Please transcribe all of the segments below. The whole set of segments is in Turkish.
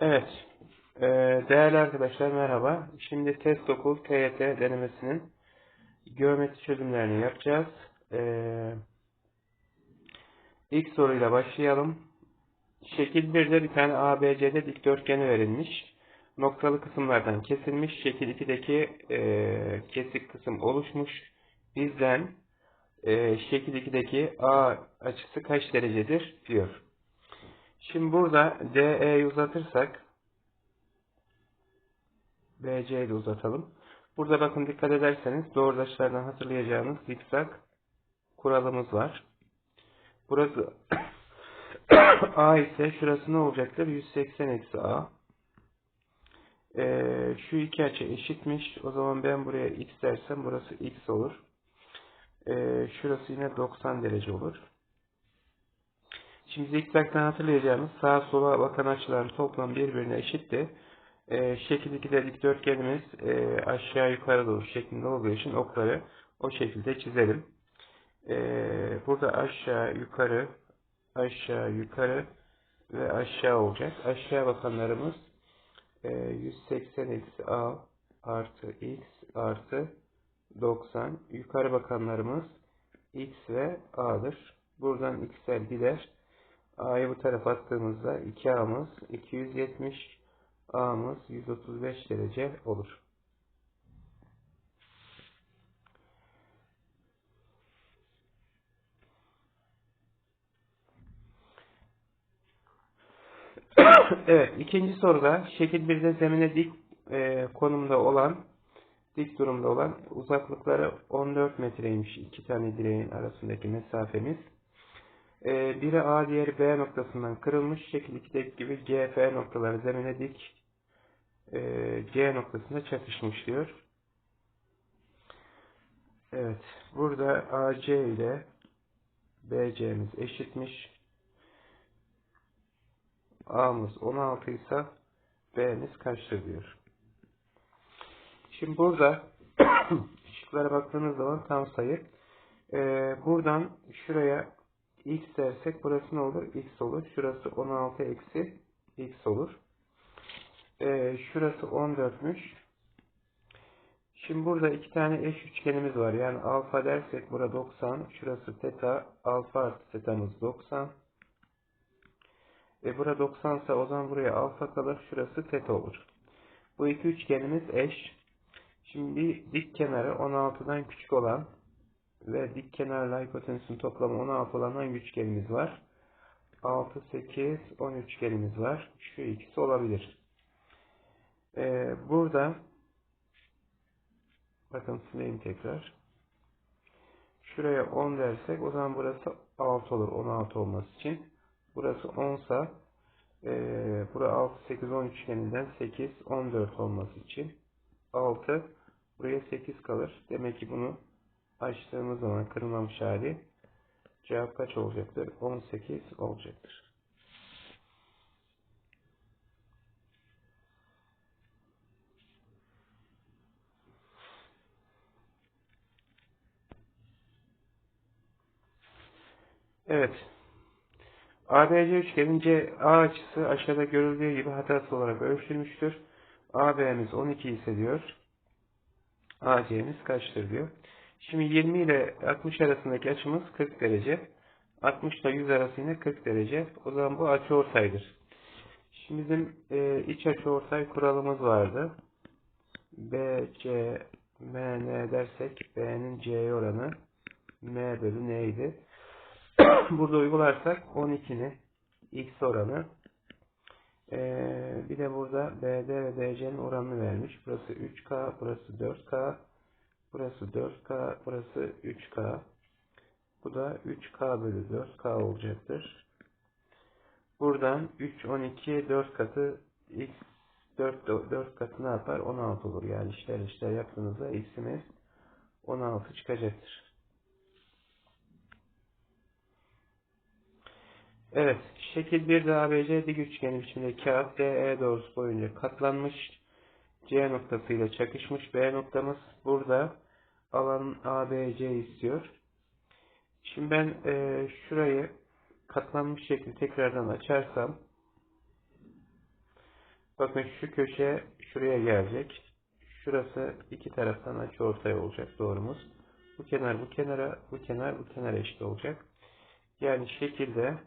Evet. Ee, değerli arkadaşlar merhaba. Şimdi test okul TYT denemesinin geometri çözümlerini yapacağız. Ee, ilk soruyla başlayalım. Şekil 1'de bir tane ABC'de dikdörtgeni verilmiş. Noktalı kısımlardan kesilmiş. Şekil 2'deki e, kesik kısım oluşmuş. Bizden e, şekil 2'deki A açısı kaç derecedir diyor. Şimdi burada DE'yi uzatırsak BC ile uzatalım. Burada bakın dikkat ederseniz doğrudaşlardan hatırlayacağınız zikzak kuralımız var. Burası A ise şurası ne olacaktır? 180 eksi A. Ee, şu iki açı eşitmiş. O zaman ben buraya x dersem burası x olur. Ee, şurası yine 90 derece olur. Şimdi zikzaktan hatırlayacağımız sağa sola bakan açıların toplam birbirine eşitti. Ee, şekil 2'de dikdörtgenimiz e, aşağı yukarı doğru şeklinde olduğu için okları o şekilde çizelim. Ee, burada aşağı yukarı aşağı yukarı ve aşağı olacak. Aşağı bakanlarımız e, 180 eksi a artı x artı 90. Yukarı bakanlarımız x ve a'dır. Buradan x'ler gider. A'yı bu tarafa attığımızda 2A'mız 270, A'mız 135 derece olur. evet, ikinci soruda şekil 1'de zemine dik e, konumda olan dik durumda olan uzaklıkları 14 metreymiş iki tane direğin arasındaki mesafemiz. E, biri A diğeri B noktasından kırılmış. Şekil 2'deki gibi C, F noktaları zemine dik e, C noktasında çatışmış diyor. Evet. Burada AC ile BC'miz eşitmiş. A'mız 16 ise B'miz kaçtır diyor. Şimdi burada şıklara baktığınız zaman tam sayı. Ee, buradan şuraya x dersek burası ne olur? x olur. Şurası 16 eksi x olur. Ee, şurası 14'müş. Şimdi burada iki tane eş üçgenimiz var. Yani alfa dersek burada 90. Şurası teta. Alfa artı tetamız 90. E burada 90 ise o zaman buraya alfa kalır. Şurası teta olur. Bu iki üçgenimiz eş. Şimdi dik kenarı 16'dan küçük olan ve dik kenarla hipotenüsün toplamı 16 olan hangi üçgenimiz var? 6, 8, 10 üçgenimiz var. Şu ikisi olabilir. Ee, burada bakın sileyim tekrar. Şuraya 10 dersek o zaman burası 6 olur 16 olması için. Burası 10 sa e, bura 6, 8, 10 üçgeninden 8, 14 olması için 6 buraya 8 kalır. Demek ki bunu açtığımız zaman kırılmamış hali cevap kaç olacaktır? 18 olacaktır. Evet. ABC üçgenin C A açısı aşağıda görüldüğü gibi hatasız olarak ölçülmüştür. AB'miz 12 ise diyor. AC'miz kaçtır diyor. Şimdi 20 ile 60 arasındaki açımız 40 derece. 60 ile 100 arası yine 40 derece. O zaman bu açı ortaydır. Şimdi bizim e, iç açı ortay kuralımız vardı. B, C, M, N dersek B'nin C'ye oranı M bölü N'ydi. Burada uygularsak 12'ni X oranı ee, bir de burada BD ve BC'nin oranını vermiş. Burası 3K, burası 4K, burası 4K, burası 3K. Bu da 3K bölü 4K olacaktır. Buradan 3, 12, 4 katı X 4, 4 katı ne yapar? 16 olur. Yani işler işler yaptığınızda X'imiz 16 çıkacaktır. Evet, şekil 1'de ABC dik üçgeni biçiminde kağıt DE doğrusu boyunca katlanmış. C noktasıyla çakışmış. B noktamız burada alan ABC istiyor. Şimdi ben e, şurayı katlanmış şekli tekrardan açarsam Bakın şu köşe şuraya gelecek. Şurası iki taraftan açı ortaya olacak doğrumuz. Bu kenar bu kenara, bu kenar bu kenara eşit olacak. Yani şekilde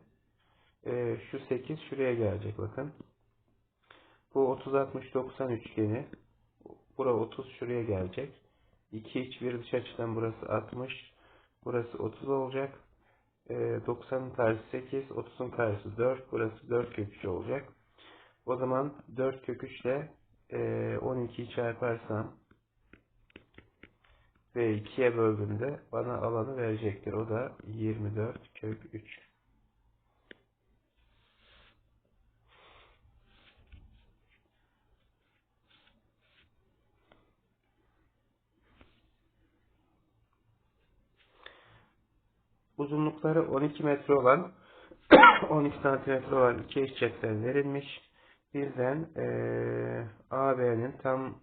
e, şu 8 şuraya gelecek bakın. Bu 30 60 90 üçgeni. Bura 30 şuraya gelecek. 2 iç dış açıdan burası 60. Burası 30 olacak. E, 90'ın karşısı 8, 30'un karşısı 4. Burası 4 kök 3 olacak. O zaman 4 kök 3 ile e, 12'yi çarparsam ve 2'ye böldüğümde bana alanı verecektir. O da 24 kök 3. Uzunlukları 12 metre olan 12 santimetre olan iki eşitler verilmiş. Bizden e, AB'nin tam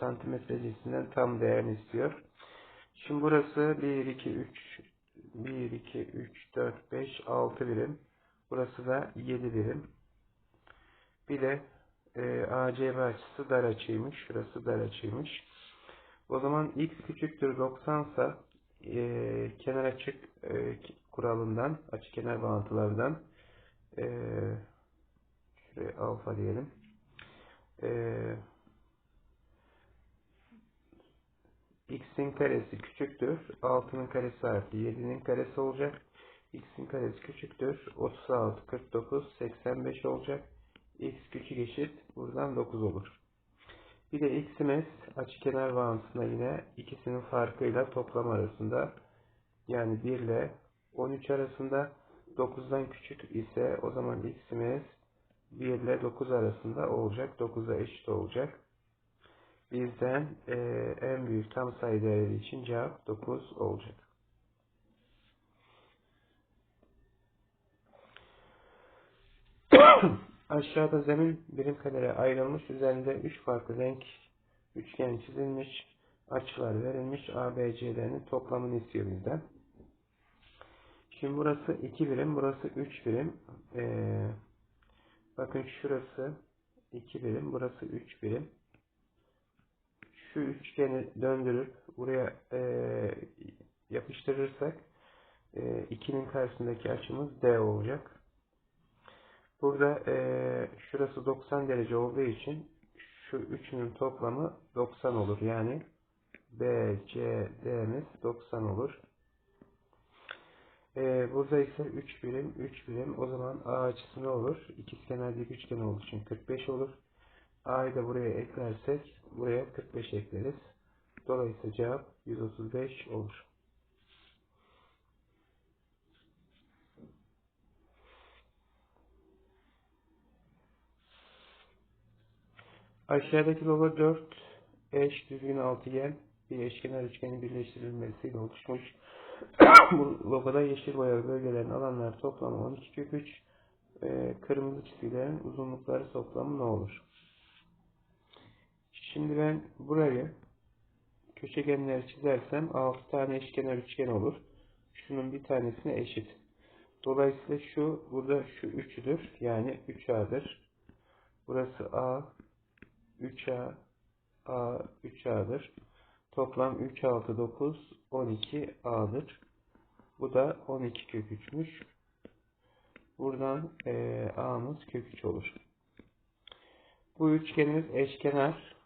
santimetrecisinden tam değerini istiyor. Şimdi burası 1, 2, 3, 1, 2, 3, 4, 5, 6 birim. Burası da 7 birim. Bir de e, ACB açısı dar açıymış. Şurası dar açıymış. O zaman x küçüktür 90 sa e, kenar açık e, kuralından, açık kenar bağıntılardan e, şuraya alfa diyelim. E, x'in karesi küçüktür. 6'nın karesi artı 7'nin karesi olacak. x'in karesi küçüktür. 36, 49, 85 olacak. x küçük eşit. Buradan 9 olur. Bir de x'imiz açıkenar bağıntısında yine ikisinin farkıyla toplam arasında yani 1 ile 13 arasında 9'dan küçük ise o zaman x'imiz 1 ile 9 arasında olacak. 9'a eşit olacak. Bizden e, en büyük tam sayı değeri için cevap 9 olacak. Aşağıda zemin birim kareye ayrılmış. Üzerinde 3 farklı renk üçgen çizilmiş. Açılar verilmiş. ABC'lerinin toplamını istiyor bizden. Şimdi burası 2 birim. Burası 3 birim. Ee, bakın şurası 2 birim. Burası 3 birim. Şu üçgeni döndürüp buraya e, yapıştırırsak 2'nin e, karşısındaki açımız D olacak. Burada e, şurası 90 derece olduğu için şu üçünün toplamı 90 olur. Yani B, C, D'miz 90 olur. E, burada ise 3 birim, 3 birim. O zaman A açısı ne olur? İkizkenar dik üçgen olduğu için 45 olur. A'yı da buraya eklersek buraya 45 ekleriz. Dolayısıyla cevap 135 olur. Aşağıdaki logo 4 eş düzgün altıgen bir eşkenar üçgenin birleştirilmesiyle oluşmuş. Bu logoda yeşil boyalı bölgelerin alanları toplamı 12 kök 3. E, kırmızı çizgilerin uzunlukları toplamı ne olur? Şimdi ben burayı köşegenleri çizersem 6 tane eşkenar üçgen olur. Şunun bir tanesine eşit. Dolayısıyla şu burada şu 3'üdür. Yani 3A'dır. Burası A, 3A, A, 3A'dır. Toplam 3, 6, 9, 12 A'dır. Bu da 12 kök 3'müş. Buradan e, A'mız kök 3 olur. Bu üçgenimiz eşkenar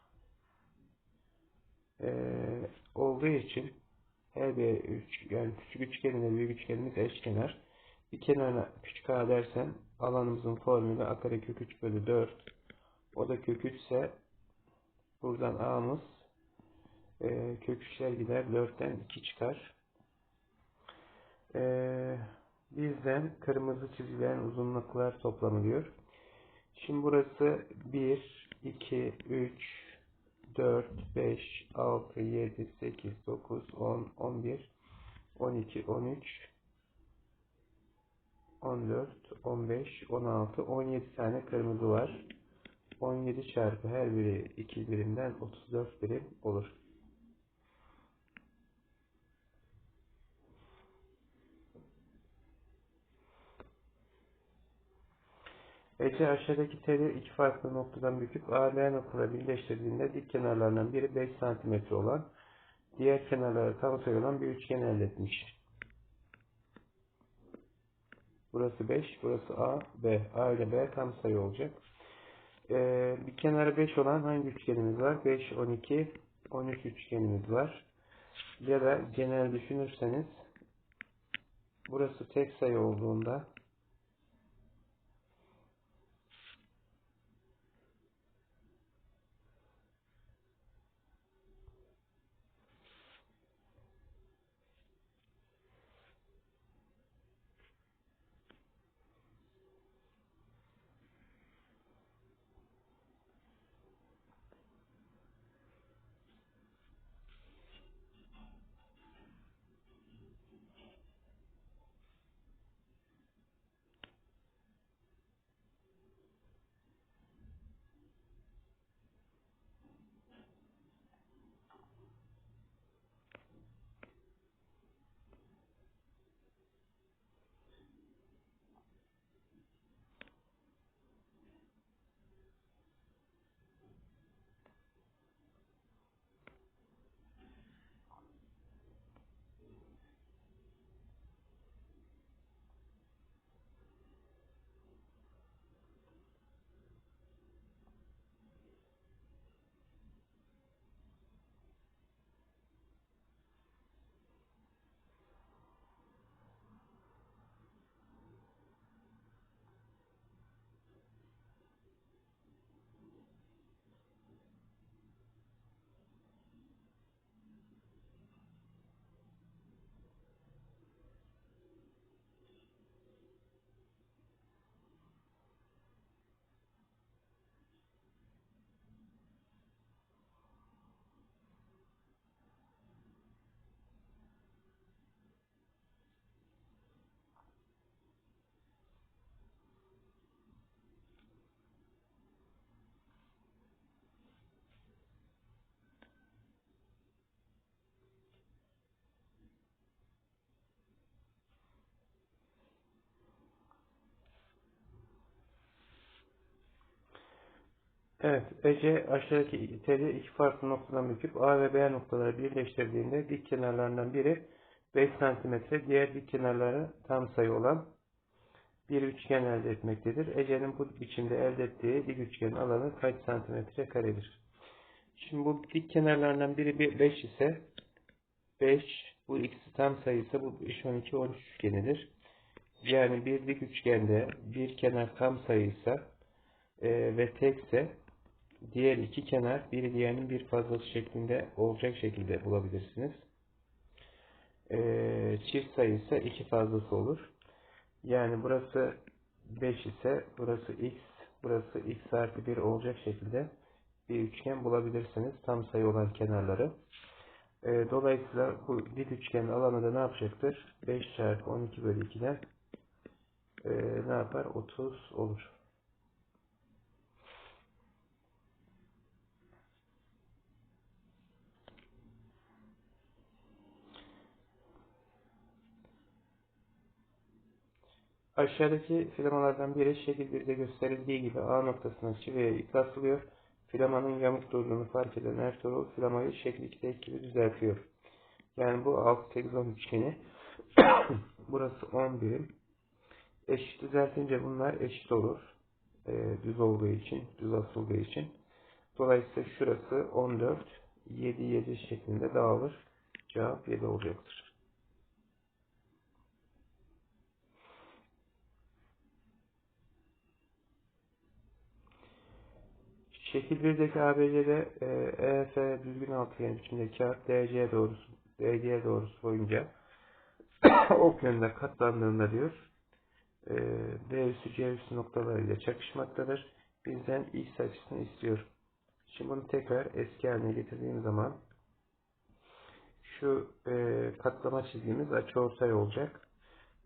e, olduğu için her bir üç, yani küçük üçgenle büyük üçgenimiz eşkenar. Bir kenarına küçük a dersen alanımızın formülü a kare kök 3 bölü 4. O da kök 3 ise buradan a'mız e, kök 3'ler gider 4'ten 2 çıkar. E, bizden kırmızı çizilen uzunluklar toplamı diyor. Şimdi burası 1, 2, 3, 4, 5, 6, 7, 8, 9, 10, 11, 12, 13, 14, 15, 16, 17 tane kırmızı var. 17 çarpı her biri 2 birimden 34 birim olur. Ece aşağıdaki teli iki farklı noktadan büküp A, B noktaları birleştirdiğinde dik kenarlarından biri 5 cm olan, diğer kenarları tam sayı olan bir üçgen elde etmiş. Burası 5, burası A, B. A ile B tam sayı olacak. Ee, bir kenarı 5 olan hangi üçgenimiz var? 5, 12, 13 üçgenimiz var. Ya da genel düşünürseniz burası tek sayı olduğunda Evet, Ece aşağıdaki teli iki farklı noktadan büküp A ve B noktaları birleştirdiğinde dik kenarlarından biri 5 cm, diğer dik kenarları tam sayı olan bir üçgen elde etmektedir. Ece'nin bu biçimde elde ettiği dik üçgenin alanı kaç santimetre karedir? Şimdi bu dik kenarlarından biri 5 ise 5, bu ikisi tam sayısı bu 5, 12, 13 üçgenidir. Yani bir dik üçgende bir kenar tam sayıysa e, ve tekse diğer iki kenar biri diğerinin bir fazlası şeklinde olacak şekilde bulabilirsiniz. Ee, çift sayı ise iki fazlası olur. Yani burası 5 ise burası x, burası x artı 1 olacak şekilde bir üçgen bulabilirsiniz. Tam sayı olan kenarları. Ee, dolayısıyla bu dik üçgenin alanı da ne yapacaktır? 5 çarpı 12 bölü 2'den e, ne yapar? 30 olur. Aşağıdaki filamalardan biri şekil 1'de gösterildiği gibi A noktasına çiveye ip. Filamanın yamuk durduğunu fark eden Ertuğrul filamayı şekil 2'deki gibi düzeltiyor. Yani bu 6 8 10 üçgeni. Burası 10 birim. Eşit düzeltince bunlar eşit olur. E, düz olduğu için, düz asıldığı için. Dolayısıyla şurası 14, 7, 7 şeklinde dağılır. Cevap 7 olacaktır. Şekil 1'deki ABC'de e, EF düzgün altıgen biçimde kağıt DC doğrusu DC doğrusu boyunca ok yönünde katlandığında diyor e, B üssü C üssü noktalarıyla çakışmaktadır. Bizden X açısını istiyor. Şimdi bunu tekrar eski haline getirdiğim zaman şu e, katlama çizgimiz açıortay olacak.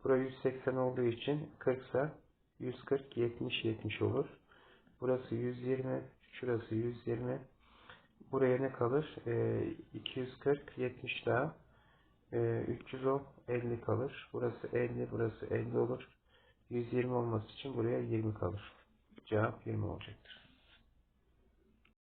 Burası 180 olduğu için 40 ise 140 70 70 olur. Burası 120 Şurası 120. Buraya ne kalır? E, 240, 70 daha. E, 310, 50 kalır. Burası 50, burası 50 olur. 120 olması için buraya 20 kalır. Cevap 20 olacaktır.